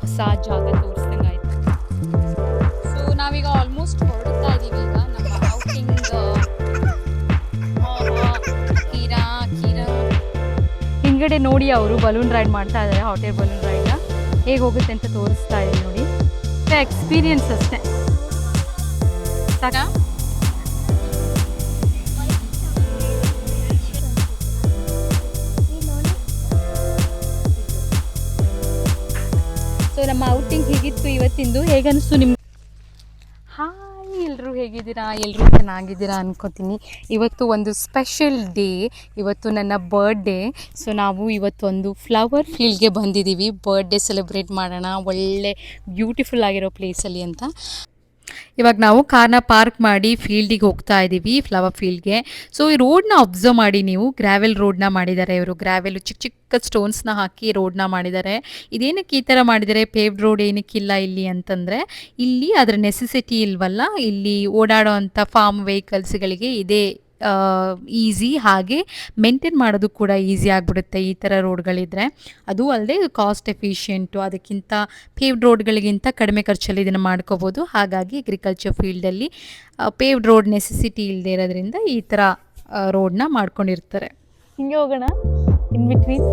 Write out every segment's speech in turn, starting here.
ಹೊಸ ಜಾಗ ತೋರಿಸ್ದಂಗೆ ಆಯ್ತು ಸೊ ನಾವೀಗ ಆಲ್ಮೋಸ್ಟ್ ಹೊರಡ್ತಾ ಇದ್ದೀವಿ ಈಗ ನಮ್ಮ ಔಟಿಂಗ್ ಕೀರಾ ಕೀರಾ ಹಿಂಗಡೆ ನೋಡಿ ಅವರು ಬಲೂನ್ ರೈಡ್ ಮಾಡ್ತಾ ಇದ್ದಾರೆ ಹಾಟ್ ಏರ್ ಬಲೂನ್ ರೈಡ್ನ ಹೇಗೆ ಹೋಗುತ್ತೆ ಅಂತ ತೋರಿಸ್ತಾ ಇದ್ದೀನಿ ನೋಡಿ. ಎಕ್ಸ್ಪೀರಿಯನ್ಸ್ ಅಷ್ಟೇ. ಸಾಕಾ ಸೊ ನಮ್ಮ ಔಟಿಂಗ್ ಹೇಗಿತ್ತು ಇವತ್ತಿಂದು? ಹೇಗನ್ನಿಸ್ತು ನಿಮ್ಮ ಹಾಯ್ ಎಲ್ಲರೂ ಹೇಗಿದ್ದೀರಾ? ಎಲ್ಲರೂ ಚೆನ್ನಾಗಿದ್ದೀರಾ ಅನ್ಕೋತೀನಿ. ಇವತ್ತು ಒಂದು ಸ್ಪೆಷಲ್ ಡೇ ಇವತ್ತು ನನ್ನ ಬರ್ಡೇ ಸೊ ನಾವು ಇವತ್ತೊಂದು ಫ್ಲವರ್ ಫೀಲ್ಡ್ಗೆ ಬಂದಿದ್ದೀವಿ. ಬರ್ಡೇ ಸೆಲೆಬ್ರೇಟ್ ಮಾಡೋಣ. ಒಳ್ಳೆ ಬ್ಯೂಟಿಫುಲ್ ಆಗಿರೋ ಪ್ಲೇಸಲ್ಲಿ ಅಂತ. ಇವಾಗ ನಾವು ಕಾರ್ನ ಪಾರ್ಕ್ ಮಾಡಿ ಫೀಲ್ಡಿಗೆ ಹೋಗ್ತಾ ಇದ್ದೀವಿ ಫ್ಲವರ್ ಫೀಲ್ಡ್ಗೆ ಸೊ ಈ ರೋಡ್ನ ಅಬ್ಸರ್ವ್ ಮಾಡಿ ನೀವು ಗ್ರಾವೆಲ್ ರೋಡ್ನ ಮಾಡಿದ್ದಾರೆ ಇವರು. ಗ್ರಾವೆಲ್ ಚಿಕ್ಕ ಚಿಕ್ಕ ಸ್ಟೋನ್ಸ್ನ ಹಾಕಿ ರೋಡ್ನ ಮಾಡಿದ್ದಾರೆ. ಇದೇನಕ್ಕೆ ಈ ಥರ ಮಾಡಿದ್ದಾರೆ ಪೇವ್ಡ್ ರೋಡ್ ಏನಕ್ಕಿಲ್ಲ ಇಲ್ಲಿ ಅಂತಂದರೆ, ಇಲ್ಲಿ ಅದರ ನೆಸೆಸಿಟಿ ಇಲ್ವಲ್ಲ? ಇಲ್ಲಿ ಓಡಾಡೋ ಅಂಥ ಫಾರ್ಮ್ ವೆಹಿಕಲ್ಸ್ಗಳಿಗೆ ಇದೇ ಈಸಿ ಹಾಗೆ ಮೇಂಟೈನ್ ಮಾಡೋದು ಕೂಡ ಈಸಿ ಆಗಿಬಿಡುತ್ತೆ ಈ ಥರ ರೋಡ್ಗಳಿದ್ರೆ ಅದು ಅಲ್ಲದೆ ಕಾಸ್ಟ್ ಎಫಿಷಿಯೆಂಟು ಅದಕ್ಕಿಂತ ಪೇವ್ಡ್ ರೋಡ್ಗಳಿಗಿಂತ ಕಡಿಮೆ ಖರ್ಚಲ್ಲಿ ಇದನ್ನು ಮಾಡ್ಕೋಬೋದು. ಹಾಗಾಗಿ ಅಗ್ರಿಕಲ್ಚರ್ ಫೀಲ್ಡಲ್ಲಿ ಪೇವ್ಡ್ ರೋಡ್ ನೆಸೆಸಿಟಿ ಇಲ್ಲದೆ ಇರೋದ್ರಿಂದ ಈ ಥರ ರೋಡ್ನ ಮಾಡ್ಕೊಂಡಿರ್ತಾರೆ. ಹಿಂಗೆ ಹೋಗೋಣ ಇನ್ ಬಿಟ್ವೀನ್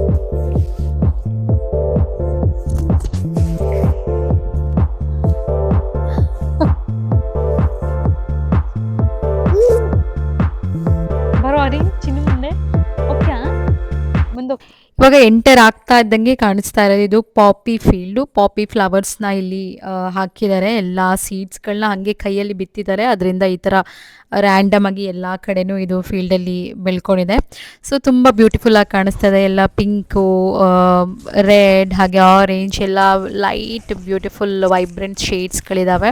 ಮುಂದೆ ಇವಾಗ ಎಂಟರ್ ಆಗ್ತಾ ಇದ್ದಂಗೆ ಕಾಣಿಸ್ತಾ ಇರೋದು ಇದು ಪಾಪಿ ಫೀಲ್ಡು ಪಾಪಿ ಫ್ಲವರ್ಸ್ನ ಇಲ್ಲಿ ಹಾಕಿದ್ದಾರೆ. ಎಲ್ಲ ಸೀಡ್ಸ್ಗಳನ್ನ ಹಾಗೆ ಕೈಯಲ್ಲಿ ಬಿತ್ತಿದ್ದಾರೆ. ಅದರಿಂದ ಈ ಥರ ರ್ಯಾಂಡಮ್ ಆಗಿ ಎಲ್ಲ ಕಡೆನೂ ಇದು ಫೀಲ್ಡಲ್ಲಿ ಬೆಳ್ಕೊಂಡಿದೆ. ಸೊ ತುಂಬ ಬ್ಯೂಟಿಫುಲ್ ಆಗಿ ಕಾಣಿಸ್ತಾ ಇದೆ. ಎಲ್ಲ ಪಿಂಕು ರೆಡ್ ಹಾಗೆ ಆರೆಂಜ್ ಎಲ್ಲ ಲೈಟ್ ಬ್ಯೂಟಿಫುಲ್ ವೈಬ್ರೆಂಟ್ ಶೇಡ್ಸ್ಗಳಿದ್ದಾವೆ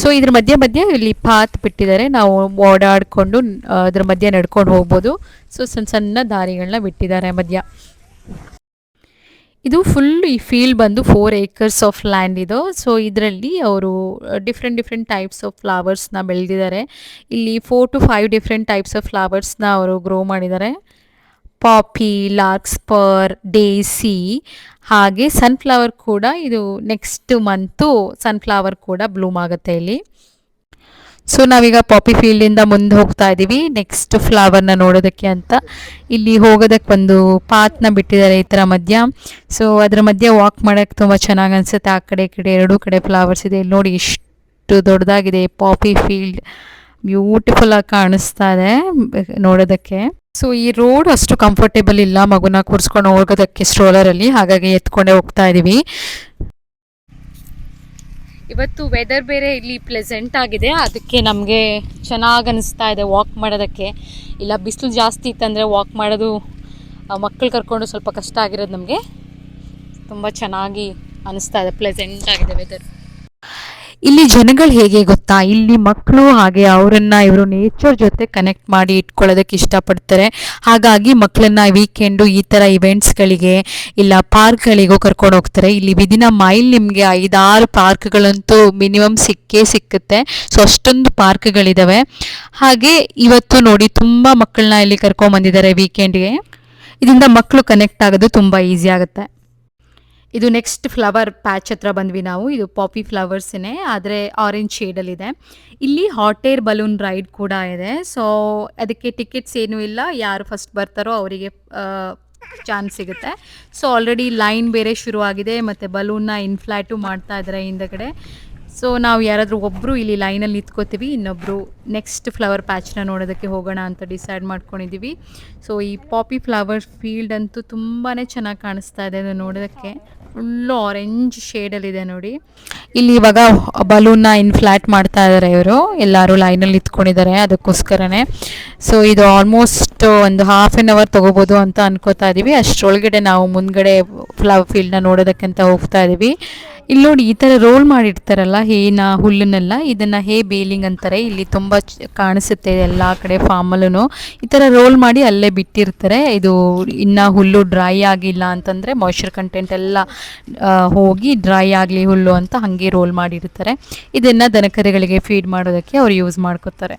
ಸೊ ಇದ್ರ ಮಧ್ಯೆ ಮಧ್ಯೆ ಇಲ್ಲಿ ಪಾತ್ ಬಿಟ್ಟಿದ್ದಾರೆ. ನಾವು ಓಡಾಡಿಕೊಂಡು ಅದ್ರ ಮಧ್ಯೆ ನಡ್ಕೊಂಡು ಹೋಗ್ಬೋದು. ಸೊ ಸಣ್ಣ ಸಣ್ಣ ದಾರಿಗಳನ್ನ ಬಿಟ್ಟಿದ್ದಾರೆ ಮಧ್ಯ. ಇದು ಫುಲ್ ಈ ಫೀಲ್ಡ್ ಬಂದು ಫೋರ್ ಏಕರ್ಸ್ ಆಫ್ ಲ್ಯಾಂಡ್ ಇದು. ಸೊ ಇದರಲ್ಲಿ ಅವರು ಡಿಫ್ರೆಂಟ್ ಡಿಫ್ರೆಂಟ್ ಟೈಪ್ಸ್ ಆಫ್ ಫ್ಲವರ್ಸ್ನ ಬೆಳೆದಿದ್ದಾರೆ. ಇಲ್ಲಿ four to five different types of ಫ್ಲವರ್ಸ್ನ ಅವರು ಗ್ರೋ ಮಾಡಿದ್ದಾರೆ. ಪಾಪಿ ಲಾರ್ಕ್ಸ್ಪರ್ ಡೇಸಿ ಹಾಗೆ ಸನ್ಫ್ಲವರ್ ಕೂಡ ಇದು ನೆಕ್ಸ್ಟ್ ಮಂತು ಸನ್ಫ್ಲವರ್ ಕೂಡ ಬ್ಲೂಮ್ ಆಗುತ್ತೆ ಇಲ್ಲಿ. ಸೊ ನಾವೀಗ ಪಾಪಿ ಫೀಲ್ಡಿಂದ ಮುಂದೆ ಹೋಗ್ತಾ ಇದ್ದೀವಿ ನೆಕ್ಸ್ಟ್ ಫ್ಲವರ್ನ ನೋಡೋದಕ್ಕೆ ಅಂತ. ಇಲ್ಲಿ ಹೋಗೋದಕ್ಕೆ ಒಂದು ಪಾತ್ನ ಬಿಟ್ಟಿದ್ದಾರೆ ಈ ಥರ ಮಧ್ಯ. ಸೊ ಅದ್ರ ಮಧ್ಯೆ ವಾಕ್ ಮಾಡೋಕ್ಕೆ ತುಂಬ ಚೆನ್ನಾಗಿ ಅನಿಸುತ್ತೆ. ಆ ಕಡೆ ಕಡೆ ಎರಡೂ ಕಡೆ ಫ್ಲವರ್ಸ್ ಇದೆ. ಇಲ್ಲಿ ನೋಡಿ ಎಷ್ಟು ದೊಡ್ಡದಾಗಿದೆ ಪಾಪಿ ಫೀಲ್ಡ್ ಬ್ಯೂಟಿಫುಲ್ ಆಗಿ ಕಾಣಿಸ್ತಾ ಇದೆ ನೋಡೋದಕ್ಕೆ. ಸೊ ಈ ರೋಡ್ ಅಷ್ಟು ಕಂಫರ್ಟೇಬಲ್ ಇಲ್ಲ ಮಗುನ ಕೂರಿಸ್ಕೊಂಡು ಹೋಗೋದಕ್ಕೆ ಸ್ಟ್ರೋಲರಲ್ಲಿ ಹಾಗಾಗಿ ಎತ್ಕೊಂಡೇ ಹೋಗ್ತಾ ಇದ್ದೀವಿ ಇವತ್ತು ವೆದರ್ ಬೇರೆ ಇಲ್ಲಿ ಪ್ಲೆಸೆಂಟ್ ಆಗಿದೆ. ಅದಕ್ಕೆ ನಮಗೆ ಚೆನ್ನಾಗಿ ಅನಿಸ್ತಾ ಇದೆ ವಾಕ್ ಮಾಡೋದಕ್ಕೆ. ಇಲ್ಲ ಬಿಸಿಲು ಜಾಸ್ತಿ ಇತ್ತಂದರೆ ವಾಕ್ ಮಾಡೋದು ಮಕ್ಕಳು ಕರ್ಕೊಂಡು ಸ್ವಲ್ಪ ಕಷ್ಟ ಆಗಿರೋದು ನಮಗೆ. ತುಂಬ ಚೆನ್ನಾಗಿ ಅನಿಸ್ತಾ ಇದೆ ಪ್ಲೆಸೆಂಟ್ ಆಗಿದೆ ವೆದರ್ ಇಲ್ಲಿ ಜನಗಳು ಹೇಗೆ ಗೊತ್ತಾ? ಇಲ್ಲಿ ಮಕ್ಕಳು ಹಾಗೆ ಅವರನ್ನ ಇವರು ನೇಚರ್ ಜೊತೆ ಕನೆಕ್ಟ್ ಮಾಡಿ ಇಟ್ಕೊಳ್ಳೋದಕ್ಕೆ ಇಷ್ಟಪಡ್ತಾರೆ. ಹಾಗಾಗಿ ಮಕ್ಕಳನ್ನ ವೀಕೆಂಡು ಈ ಥರ ಇವೆಂಟ್ಸ್ಗಳಿಗೆ ಇಲ್ಲ ಪಾರ್ಕ್ಗಳಿಗೂ ಕರ್ಕೊಂಡು ಹೋಗ್ತಾರೆ. ಇಲ್ಲಿ ವಿದಿನ ಮೈಲ್ ನಿಮಗೆ ಐದಾರು ಪಾರ್ಕ್ಗಳಂತೂ ಮಿನಿಮಮ್ ಸಿಕ್ಕೇ ಸಿಕ್ಕುತ್ತೆ. ಸೊ ಅಷ್ಟೊಂದು ಪಾರ್ಕ್ಗಳಿದ್ದಾವೆ ಹಾಗೆ ಇವತ್ತು ನೋಡಿ ತುಂಬ ಮಕ್ಕಳನ್ನ ಇಲ್ಲಿ ಕರ್ಕೊಂಬಂದಿದ್ದಾರೆ ವೀಕೆಂಡ್ಗೆ ಇದರಿಂದ ಮಕ್ಕಳು ಕನೆಕ್ಟ್ ಆಗೋದು ತುಂಬ ಈಸಿ ಆಗುತ್ತೆ. ಇದು ನೆಕ್ಸ್ಟ್ ಫ್ಲವರ್ ಪ್ಯಾಚ್ ಹತ್ರ ಬಂದ್ವಿ ನಾವು. ಇದು ಪಾಪಿ ಫ್ಲವರ್ಸ್ನೇ ಆದರೆ ಆರೆಂಜ್ ಶೇಡಲ್ಲಿದೆ ಇಲ್ಲಿ ಹಾಟ್ ಏರ್ ಬಲೂನ್ ರೈಡ್ ಕೂಡ ಇದೆ. ಸೊ ಅದಕ್ಕೆ ಟಿಕೆಟ್ಸ್ ಏನೂ ಇಲ್ಲ. ಯಾರು ಫಸ್ಟ್ ಬರ್ತಾರೋ ಅವರಿಗೆ ಚಾನ್ಸ್ ಸಿಗುತ್ತೆ. ಸೊ ಆಲ್ರೆಡಿ ಲೈನ್ ಬೇರೆ ಶುರುವಾಗಿದೆ ಮತ್ತು ಬಲೂನ್ನ ಇನ್ಫ್ಲ್ಯಾಟು ಮಾಡ್ತಾ ಇದ್ದಾರೆ ಹಿಂದಗಡೆ. ಸೊ ನಾವು ಯಾರಾದರೂ ಒಬ್ಬರು ಇಲ್ಲಿ ಲೈನಲ್ಲಿ ನಿಂತ್ಕೋತೀವಿ. ಇನ್ನೊಬ್ಬರು ನೆಕ್ಸ್ಟ್ ಫ್ಲವರ್ ಪ್ಯಾಚ್ನ ನೋಡೋದಕ್ಕೆ ಹೋಗೋಣ ಅಂತ ಡಿಸೈಡ್ ಮಾಡ್ಕೊಂಡಿದ್ದೀವಿ ಸೊ ಈ ಪಾಪಿ ಫ್ಲವರ್ ಫೀಲ್ಡ್ ಅಂತೂ ತುಂಬಾ ಚೆನ್ನಾಗಿ ಕಾಣಿಸ್ತಾ ಇದೆ ಅದು ನೋಡೋದಕ್ಕೆ. ಫುಲ್ಲು ಆರೆಂಜ್ ಶೇಡಲ್ಲಿದೆ ನೋಡಿ. ಇಲ್ಲಿ ಇವಾಗ ಬಲೂನ್ನ ಫ್ಲಾಟ್ ಮಾಡ್ತಾ ಇದ್ದಾರೆ ಇವರು. ಎಲ್ಲರೂ ಲೈನಲ್ಲಿ ಇತ್ಕೊಂಡಿದ್ದಾರೆ ಅದಕ್ಕೋಸ್ಕರನೇ. ಸೊ ಇದು ಆಲ್ಮೋಸ್ಟ್ ಒಂದು ಹಾಫ್ ಆನ್ ಅವರ್ ತೊಗೋಬೋದು ಅಂತ ಅನ್ಕೋತಾ ಇದ್ದೀವಿ ಅಷ್ಟರೊಳಗಡೆ ನಾವು ಮುಂದ್ಗಡೆ ಫ್ಲವರ್ ಫೀಲ್ಡ್ನ ನೋಡೋದಕ್ಕೆ ಅಂತ ಹೋಗ್ತಾ ಇದ್ದೀವಿ ಇಲ್ಲಿ ನೋಡಿ ಈ ಥರ ರೋಲ್ ಮಾಡಿರ್ತಾರಲ್ಲ, ಹೇನ, ಹುಲ್ಲನ್ನೆಲ್ಲ. ಇದನ್ನು ಹೇ ಬೇಲಿಂಗ್ ಅಂತಾರೆ. ಇಲ್ಲಿ ತುಂಬ ಕಾಣಿಸುತ್ತೆ ಎಲ್ಲ ಕಡೆ ಫಾರ್ಮಲ್ಲೂ ಈ ಥರ ರೋಲ್ ಮಾಡಿ ಅಲ್ಲೇ ಬಿಟ್ಟಿರ್ತಾರೆ. ಇದು ಇನ್ನು ಹುಲ್ಲು ಡ್ರೈ ಆಗಿಲ್ಲ ಅಂತಂದರೆ ಮಾಯ್ಶ್ಚರ್ ಕಂಟೆಂಟ್ ಎಲ್ಲ ಹೋಗಿ ಡ್ರೈ ಆಗಲಿ ಹುಲ್ಲು ಅಂತ ಹಾಗೆ ರೋಲ್ ಮಾಡಿರ್ತಾರೆ. ಇದನ್ನು ದನಕರುಗಳಿಗೆ ಫೀಡ್ ಮಾಡೋದಕ್ಕೆ ಅವ್ರು ಯೂಸ್ ಮಾಡ್ಕೋತಾರೆ.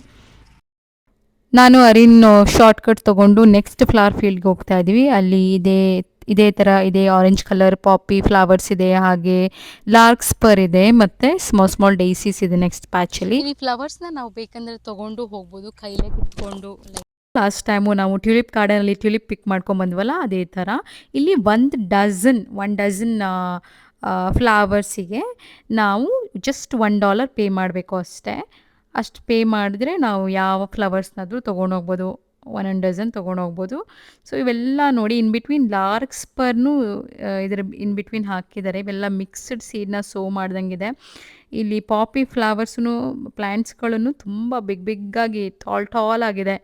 ನಾನು ಅರಿನ್ ಶಾರ್ಟ್ ಕಟ್ ತೊಗೊಂಡು ನೆಕ್ಸ್ಟ್ ಫ್ಲವರ್ ಫೀಲ್ಡ್ಗೆ ಹೋಗ್ತಾ ಇದ್ದೀವಿ ಅಲ್ಲಿ ಇದೇ ಇದೇ ಥರ ಇದೆ ಆರೆಂಜ್ ಕಲರ್ ಪಾಪಿ ಫ್ಲವರ್ಸ್ ಇದೆ ಹಾಗೆ ಲಾರ್ಕ್ ಸ್ಪರ್ ಇದೆ ಮತ್ತೆ ಸ್ಮಾಲ್ ಸ್ಮಾಲ್ ಡೈಸೀಸ್ ಇದೆ ನೆಕ್ಸ್ಟ್ ಪ್ಯಾಚಲ್ಲಿ ಈ ಫ್ಲವರ್ಸ್ನ ನಾವು ಬೇಕಂದ್ರೆ ತಗೊಂಡು ಹೋಗ್ಬೋದು ಕೈಲೇ ಕಿತ್ಕೊಂಡು ಲಾಸ್ಟ್ ಟೈಮು ನಾವು ಟ್ಯೂಲಿಪ್ ಗಾರ್ಡನಲ್ಲಿ ಟ್ಯೂಲಿಪ್ ಪಿಕ್ ಮಾಡ್ಕೊಂಡು ಬಂದ್ವಲ್ಲ ಅದೇ ಥರ ಇಲ್ಲಿ ಒಂದು ಡಜನ್ ಒನ್ ಡಜನ್ ಫ್ಲವರ್ಸಿಗೆ ನಾವು ಜಸ್ಟ್ ಒನ್ ಡಾಲರ್ ಪೇ ಮಾಡಬೇಕು ಅಷ್ಟೇ. ಅಷ್ಟು ಪೇ ಮಾಡಿದ್ರೆ ನಾವು ಯಾವ ಫ್ಲವರ್ಸ್ನಾದರೂ ತೊಗೊಂಡೋಗ್ಬೋದು ಒನ್ ಒನ್ ಡಜನ್ ತೊಗೊಂಡೋಗ್ಬೋದು ಸೊ ಇವೆಲ್ಲ ನೋಡಿ ಇನ್ ಬಿಟ್ವೀನ್ ಲಾರ್ಕ್ ಸ್ಪರ್ನು ಇದರ ಇನ್ ಬಿಟ್ವೀನ್ ಹಾಕಿದ್ದಾರೆ. ಇವೆಲ್ಲ ಮಿಕ್ಸ್ಡ್ ಸೀಡ್ನ ಸೋ ಮಾಡ್ದಂಗಿದೆ. ಇಲ್ಲಿ ಪಾಪಿ ಫ್ಲವರ್ಸ್ನು ಪ್ಲ್ಯಾಂಟ್ಸ್ಗಳನ್ನು ತುಂಬ ಬಿಗ್ ಬಿಗ್ಗಾಗಿ ಟಾಲ್ ಟಾಲ್ ಆಗಿದೆ.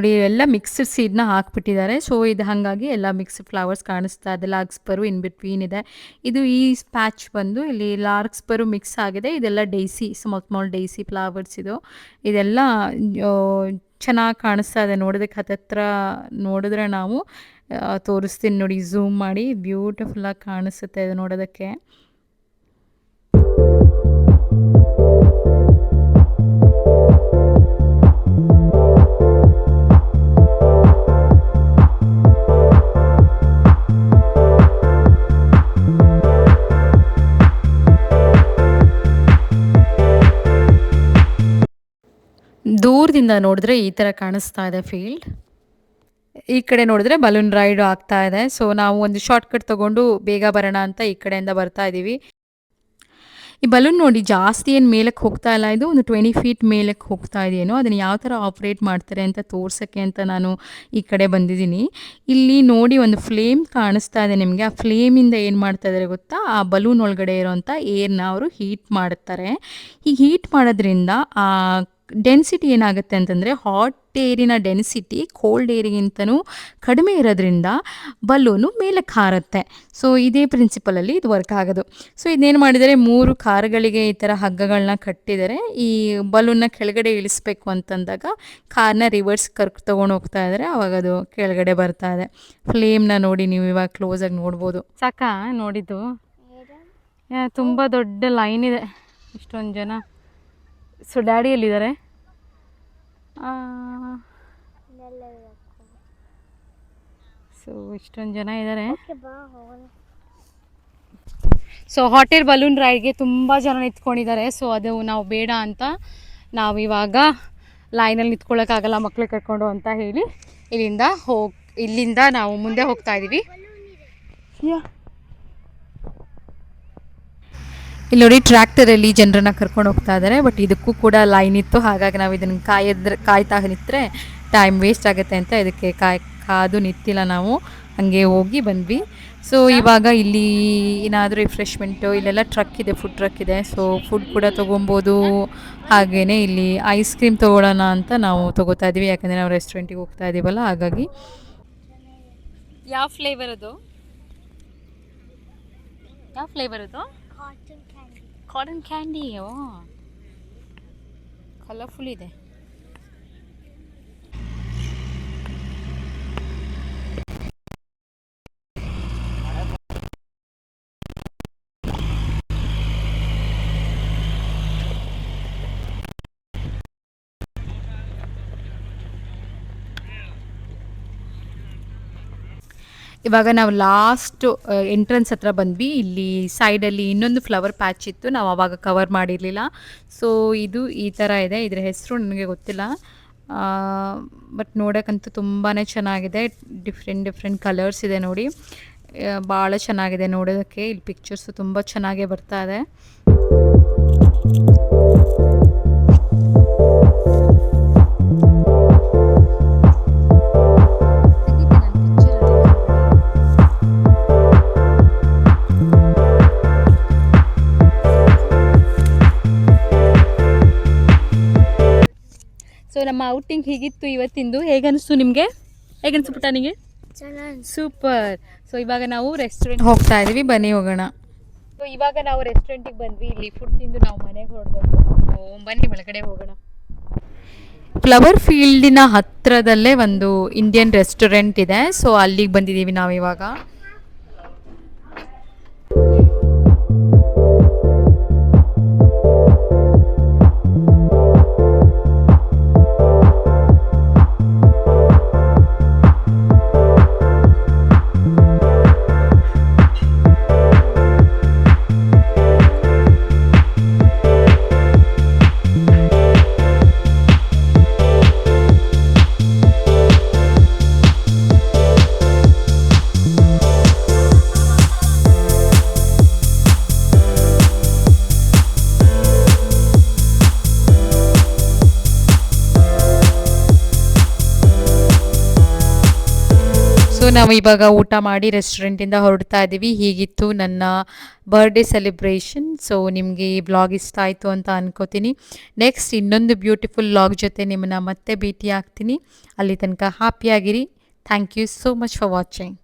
ನೋಡಿ ಎಲ್ಲ ಮಿಕ್ಸ್ಡ್ ಸೀಡ್ನ ಹಾಕ್ಬಿಟ್ಟಿದ್ದಾರೆ. ಸೊ ಇದು ಹಾಗಾಗಿ ಎಲ್ಲ ಮಿಕ್ಸ್ಡ್ ಫ್ಲವರ್ಸ್ ಕಾಣಿಸ್ತಾ ಇದೆ. ಲಾರ್ಕ್ಸ್ಪರು ಇನ್ ಬಿಟ್ವೀನ್ ಇದೆ. ಇದು ಈ ಪ್ಯಾಚ್ ಬಂದು ಇಲ್ಲಿ ಲಾರ್ಕ್ಸ್ಪರು ಮಿಕ್ಸ್ ಆಗಿದೆ. ಇದೆಲ್ಲ daisy small small daisy flowers ಇದು. ಇದೆಲ್ಲ ಚೆನ್ನಾಗಿ ಕಾಣಿಸ್ತಾ ಇದೆ. ನೋಡೋದಕ್ಕೆ ಹತ್ತತ್ರ ನೋಡಿದ್ರೆ ನಾವು ತೋರಿಸ್ತೀನಿ ನೋಡಿ. ಝೂಮ್ ಮಾಡಿ. ಬ್ಯೂಟಿಫುಲ್ಲಾಗಿ ಕಾಣಿಸುತ್ತೆ ಇದು ನೋಡೋದಕ್ಕೆ. ದೂರದಿಂದ ನೋಡಿದ್ರೆ ಈ ಥರ ಕಾಣಿಸ್ತಾ ಇದೆ ಫೀಲ್ಡ್. ಈ ಕಡೆ ನೋಡಿದ್ರೆ ಬಲೂನ್ ರೈಡ್ ಆಗ್ತಾ ಇದೆ. ಸೊ ನಾವು ಒಂದು ಶಾರ್ಟ್ ಕಟ್ ತಗೊಂಡು ಬೇಗ ಬರೋಣ ಅಂತ ಈ ಕಡೆಯಿಂದ ಬರ್ತಾ ಇದ್ದೀವಿ ಈ ಬಲೂನ್ ನೋಡಿ ಜಾಸ್ತಿ ಏನು ಮೇಲಕ್ಕೆ ಹೋಗ್ತಾ ಇಲ್ಲ. ಇದು ಒಂದು ಟ್ವೆಂಟಿ ಫೀಟ್ ಮೇಲಕ್ಕೆ ಹೋಗ್ತಾ ಇದೆಯೇನೋ ಅದನ್ನು ಯಾವ ಥರ ಆಪ್ರೇಟ್ ಮಾಡ್ತಾರೆ ಅಂತ ತೋರ್ಸೋಕ್ಕೆ ಅಂತ ನಾನು ಈ ಕಡೆ ಬಂದಿದ್ದೀನಿ. ಇಲ್ಲಿ ನೋಡಿ ಒಂದು ಫ್ಲೇಮ್ ಕಾಣಿಸ್ತಾ ಇದೆ ನಿಮಗೆ. ಆ ಫ್ಲೇಮಿಂದ ಏನು ಮಾಡ್ತಾ ಇದ್ದಾರೆ ಗೊತ್ತಾ? ಆ ಬಲೂನ್ ಒಳಗಡೆ ಇರೋಂಥ ಏರ್ನ ಅವರು ಹೀಟ್ ಮಾಡ್ತಾರೆ. ಈ ಹೀಟ್ ಮಾಡೋದ್ರಿಂದ ಆ ಡೆನ್ಸಿಟಿ ಏನಾಗುತ್ತೆ ಅಂತಂದರೆ ಹಾಟ್ ಏರಿನ ಡೆನ್ಸಿಟಿ ಕೋಲ್ಡ್ ಏರಿಗಿಂತನೂ ಕಡಿಮೆ ಇರೋದ್ರಿಂದ ಬಲೂನು ಮೇಲೆ ಹಾರುತ್ತೆ ಸೊ ಇದೇ ಪ್ರಿನ್ಸಿಪಲಲ್ಲಿ ಇದು ವರ್ಕ್ ಆಗೋದು. ಸೊ ಇದೇನು ಮಾಡಿದರೆ ಮೂರು ಕಾರುಗಳಿಗೆ ಈ ಥರ ಹಗ್ಗಗಳನ್ನ ಕಟ್ಟಿದರೆ ಈ ಬಲೂನ್ನ ಕೆಳಗಡೆ ಇಳಿಸ್ಬೇಕು ಅಂತಂದಾಗ ಕಾರ್ನ ರಿವರ್ಸ್ ಕರ್ಕ್ ತೊಗೊಂಡು ಹೋಗ್ತಾ ಇದ್ದಾರೆ ಅವಾಗ ಅದು ಕೆಳಗಡೆ ಬರ್ತಾ ಇದೆ. ಫ್ಲೇಮ್ನ ನೋಡಿ ನೀವು ಇವಾಗ ಕ್ಲೋಸಾಗಿ ನೋಡ್ಬೋದು. ಸಾಕಾ? ನೋಡಿದ್ದು. ತುಂಬ ದೊಡ್ಡ ಲೈನ್ ಇದೆ. ಇಷ್ಟೊಂದು ಜನ. ಸೊ ಡ್ಯಾಡಿ ಎಲ್ಲಿದ್ದಾರೆ? ಸೊ ಇಷ್ಟೊಂದು ಜನ ಇದ್ದಾರೆ. ಸೊ ಹಾಟ್ ಏರ್ ಬಲೂನ್ ರೈಡ್ಗೆ ತುಂಬ ಜನ ನಿಂತ್ಕೊಂಡಿದ್ದಾರೆ. ಸೊ ಅದು ನಾವು ಬೇಡ ಅಂತ ನಾವು ಇವಾಗ ಲೈನಲ್ಲಿ ನಿಂತ್ಕೊಳ್ಳೋಕ್ಕಾಗಲ್ಲ ಮಕ್ಕಳು ಕರ್ಕೊಂಡು ಅಂತ ಹೇಳಿ ಇಲ್ಲಿಂದ ಹೋಗಿ ಇಲ್ಲಿಂದ ನಾವು ಮುಂದೆ ಹೋಗ್ತಾ ಇದ್ದೀವಿ ಇಲ್ಲಿ ನೋಡಿ ಟ್ರ್ಯಾಕ್ಟರಲ್ಲಿ ಜನರನ್ನ ಕರ್ಕೊಂಡು ಹೋಗ್ತಾ ಇದ್ದಾರೆ ಬಟ್ ಇದಕ್ಕೂ ಕೂಡ ಲೈನ್ ಇತ್ತು. ಹಾಗಾಗಿ ನಾವು ಇದನ್ನು ಕಾಯದ್ರ, ಕಾಯ್ತಾ ನಿಂತರೆ ಟೈಮ್ ವೇಸ್ಟ್ ಆಗುತ್ತೆ ಅಂತ ಇದಕ್ಕೆ ಕಾಯ್, ಕಾದು ನಿಂತಿಲ್ಲ ನಾವು. ಹಂಗೆ ಹೋಗಿ ಬಂದ್ವಿ. ಸೊ ಇವಾಗ ಇಲ್ಲಿ ಏನಾದರೂ ರಿಫ್ರೆಶ್ಮೆಂಟು ಇಲ್ಲೆಲ್ಲ ಟ್ರಕ್ ಇದೆ ಫುಡ್ ಟ್ರಕ್ ಇದೆ. ಸೊ ಫುಡ್ ಕೂಡ ತೊಗೊಬೋದು. ಹಾಗೇ ಇಲ್ಲಿ ಐಸ್ ಕ್ರೀಮ್ ತೊಗೊಳ್ಳೋಣ ಅಂತ ನಾವು ತೊಗೋತಾ ಇದ್ದೀವಿ ಯಾಕಂದರೆ ನಾವು ರೆಸ್ಟೋರೆಂಟಿಗೆ ಹೋಗ್ತಾ ಇದ್ದೀವಲ್ಲ ಹಾಗಾಗಿ. ಯಾವ ಫ್ಲೇವರ್ ಅದು? ಯಾವ ಫ್ಲೇವರ್ ಅದು? ಕಾಟನ್ ಕ್ಯಾಂಡಿ ಓ ಕಲರ್ಫುಲ್ ಇದೆ ಇವಾಗ ನಾವು ಲಾಸ್ಟ್ ಎಂಟ್ರೆನ್ಸ್ ಹತ್ರ ಬಂದ್ವಿ. ಇಲ್ಲಿ ಸೈಡಲ್ಲಿ ಇನ್ನೊಂದು ಫ್ಲವರ್ ಪ್ಯಾಚ್ ಇತ್ತು. ನಾವು ಅವಾಗ ಕವರ್ ಮಾಡಿರಲಿಲ್ಲ. ಸೊ ಇದು ಈ ಥರ ಇದೆ. ಇದರ ಹೆಸರು ನನಗೆ ಗೊತ್ತಿಲ್ಲ. ಬಟ್ ನೋಡೋಕ್ಕಂತೂ ತುಂಬಾ ಚೆನ್ನಾಗಿದೆ. ಡಿಫ್ರೆಂಟ್ ಡಿಫ್ರೆಂಟ್ ಕಲರ್ಸ್ ಇದೆ ನೋಡಿ. ಭಾಳ ಚೆನ್ನಾಗಿದೆ ನೋಡೋದಕ್ಕೆ. ಇಲ್ಲಿ ಪಿಕ್ಚರ್ಸು ತುಂಬ ಚೆನ್ನಾಗೇ ಬರ್ತಾ ಇದೆ. ನಮ್ಮ ಔಟಿಂಗ್ ಹೀಗಿತ್ತು ಇವತ್ತಿಂದು. ಹೇಗನ್ನಿಸ್ತು ನಿಮಗೆ? ಹೇಗನ್ನಿಸ್ತು ಪುಟಾನಿಗೆ ಚೆನ್ನಾಗಿ ಸೂಪರ್ ಸೊ ಇವಾಗ ನಾವು ರೆಸ್ಟೋರೆಂಟ್ ಹೋಗ್ತಾ ಇದೀವಿ ಬನ್ನಿ ಹೋಗೋಣ. ಸೊ ಇವಾಗ ನಾವು ರೆಸ್ಟೋರೆಂಟಿಗೆ ಬಂದ್ವಿ. ಇಲ್ಲಿ ಫುಡ್ ತಿಂದು ನಾವು ಮನೆಗೆ ಹೊರಡ್ಬೇಕು. ಬನ್ನಿ ಒಳಗಡೆ ಹೋಗೋಣ. ಫ್ಲವರ್ ಫೀಲ್ಡಿನ ಹತ್ತಿರದಲ್ಲೇ ಒಂದು ಇಂಡಿಯನ್ ರೆಸ್ಟೋರೆಂಟ್ ಇದೆ. ಸೊ ಅಲ್ಲಿಗೆ ಬಂದಿದ್ದೀವಿ ನಾವು ಇವಾಗ. ನಾವು ಇವಾಗ ಊಟ ಮಾಡಿ ರೆಸ್ಟೋರೆಂಟಿಂದ ಹೊರಡ್ತಾ ಇದ್ದೀವಿ ಹೀಗಿತ್ತು ನನ್ನ ಬರ್ಡೇ ಸೆಲೆಬ್ರೇಷನ್ ಸೊ ನಿಮಗೆ ಈ ಬ್ಲಾಗ್ ಇಷ್ಟ ಆಯಿತು ಅಂತ ಅನ್ಕೋತೀನಿ. ನೆಕ್ಸ್ಟ್ ಇನ್ನೊಂದು ಬ್ಯೂಟಿಫುಲ್ ಬ್ಲಾಗ್ ಜೊತೆ ನಿಮ್ಮನ್ನ ಮತ್ತೆ ಭೇಟಿ ಆಗ್ತೀನಿ ಅಲ್ಲಿ ತನಕ ಹ್ಯಾಪಿಯಾಗಿರಿ thank you so much for watching